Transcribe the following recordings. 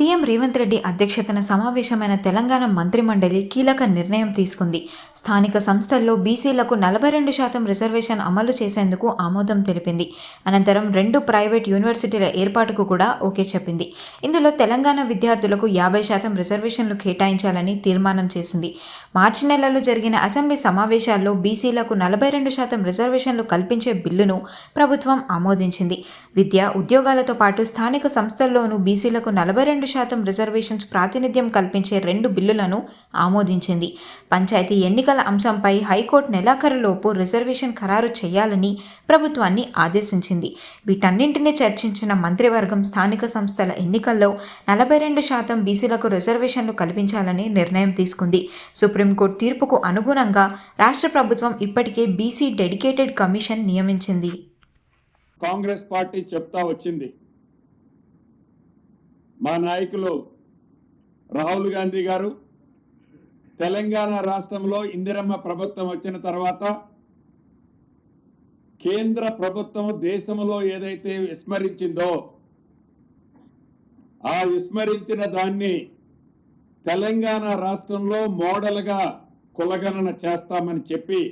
CM Revanth Reddy అధ్యక్షతన సమావేశమైన తెలంగాణ మంత్రిమండలి కీలక నిర్ణయం తీసుకుంది. స్థానిక సంస్థల్లో బీసీలకు నలభై రెండు శాతం రిజర్వేషన్ అమలు చేసేందుకు ఆమోదం తెలిపింది. అనంతరం రెండు ప్రైవేట్ యూనివర్సిటీల ఏర్పాటుకు కూడా ఓకే చెప్పింది. ఇందులో తెలంగాణ విద్యార్థులకు యాభై శాతం రిజర్వేషన్లు కేటాయించాలని తీర్మానం చేసింది. మార్చి నెలలో జరిగిన అసెంబ్లీ సమావేశాల్లో బీసీలకు నలభై రెండు శాతం రిజర్వేషన్లు కల్పించే బిల్లును ప్రభుత్వం ఆమోదించింది. విద్య ఉద్యోగాలతో పాటు స్థానిక సంస్థల్లోనూ బీసీలకు నలభై రెండు శాతం రిజర్వేషన్స్ ప్రాతినిధ్యం కల్పించే రెండు బిల్లులను ఆమోదించింది. పంచాయతీ ఎన్నికల అంశంపై హైకోర్టు నెలాఖరులోపు రిజర్వేషన్ ఖరారు చేయాలని ప్రభుత్వాన్ని ఆదేశించింది. వీటన్నింటినీ చర్చించిన మంత్రివర్గం స్థానిక సంస్థల ఎన్నికల్లో నలభై రెండు శాతం బీసీలకు రిజర్వేషన్లు కల్పించాలని నిర్ణయం తీసుకుంది. సుప్రీంకోర్టు తీర్పుకు అనుగుణంగా రాష్ట్ర ప్రభుత్వం ఇప్పటికే బీసీ డెడికేటెడ్ కమిషన్ నియమించింది. కాంగ్రెస్ పార్టీ చెప్తా వచ్చింది. మా నాయకులు రాహుల్ గాంధీ గారు తెలంగాణ రాష్ట్రంలో ఇందిరమ్మ ప్రభుత్వం వచ్చిన తర్వాత కేంద్ర ప్రభుత్వం దేశంలో ఏదైతే విస్మరించిందో ఆ విస్మరించిన దాన్ని తెలంగాణ రాష్ట్రంలో మోడల్గా కులగణన చేస్తామని చెప్పి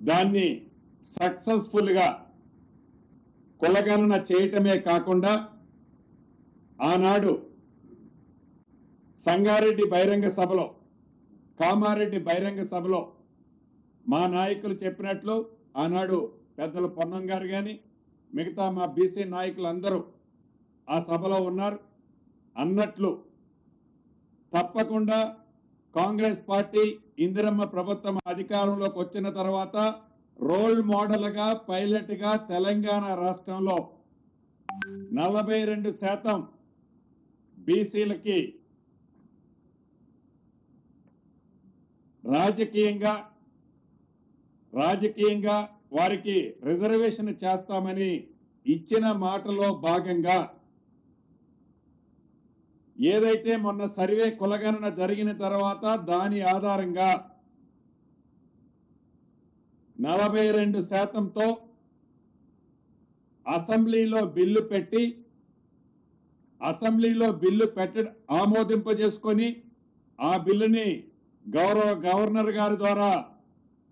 దాన్ని సక్సెస్ఫుల్గా కులగణన చేయటమే కాకుండా ఆనాడు సంగారెడ్డి బహిరంగ సభలో కామారెడ్డి బహిరంగ సభలో మా నాయకులు చెప్పినట్లు ఆనాడు పెద్దలు పొన్నం గారు కానీ మిగతా మా బీసీ నాయకులందరూ ఆ సభలో ఉన్నారు. అన్నట్లు తప్పకుండా కాంగ్రెస్ పార్టీ ఇందిరమ్మ ప్రభుత్వం అధికారంలోకి వచ్చిన తర్వాత రోల్ మోడల్గా పైలట్గా తెలంగాణ రాష్ట్రంలో నలభై రెండు శాతం బీసీలకి రాజకీయంగా రాజకీయంగా వారికి రిజర్వేషన్ చేస్తామని ఇచ్చిన మాటలో భాగంగా ఏదైతే మొన్న సర్వే కులగణన జరిగిన తర్వాత దాని ఆధారంగా నలభై రెండు శాతంతో అసెంబ్లీలో బిల్లు పెట్టి అసెంబ్లీలో బిల్లు పెట్ట ఆమోదింపజేసుకొని ఆ బిల్లుని గౌరవ గవర్నర్ గారి ద్వారా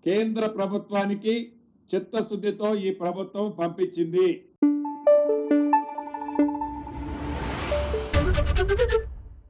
కేంద్ర ప్రభుత్వానికి చిత్తశుద్ధితో ఈ ప్రభుత్వం పంపించింది.